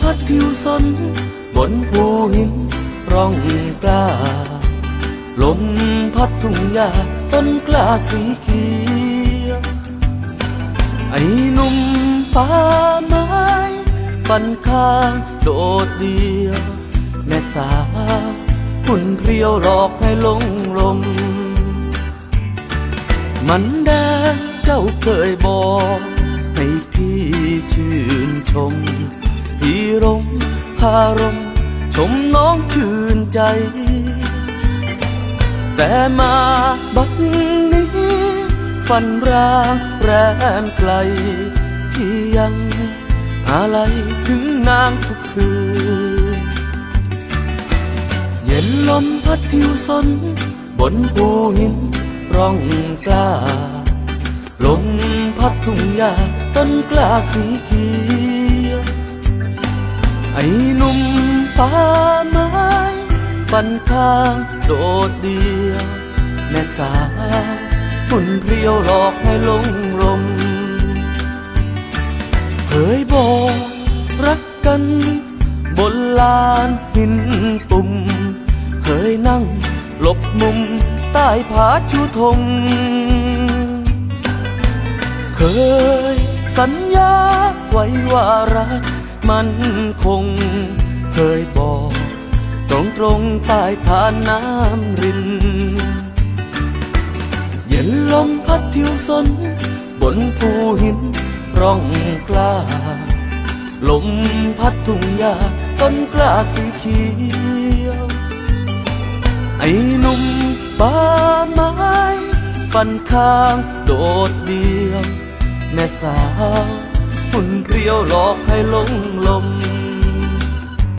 พัดทิวสน บนภูหินร่องกล้า ลมพัดทุ่งหญ้าต้นกล้าสีเขียว ไอ้หนุ่มป่าไม้ฟันข้างโดดเดียว แม่สาวหุ่นเพรียวหลอกให้หลงลม มันแดงเจ้าเคยบอกให้พี่ชื่นชม รงคารมชมน้องชื่นใจ แต่มาบัดนี้ ฝันร้างแรมไกล ที่ยังอะไรถึงนางทุกคืน เย็นลมพัดผิวสน บนภูหินร่องกล้า ลมพัดทุ่งหญ้าต้นกล้าสีเขียว ไอ้หนุ่มป่าไม้ฟันข้างโดดเดียวแม่สาวหุ่นเพรียวหลอกให้หลงลมเคยบอกรักกันบนลานหินปุ่ม เคยนั่งหลบมุมใต้ผาชูธง เคยสัญญาไว้ว่ารัก มันคง เคยบอก ตรงตรงใต้ทานน้ำริน เย็นลมพัดทิวสน บนภูหิน ร่องกล้า ลมพัดทุ่งหญ้าต้นกล้าสีเขียว ไอ้หนุ่มป่าไม้ฟันข้างโดดเดียว แม่สาว นเพรียวหลอกให้หลงลม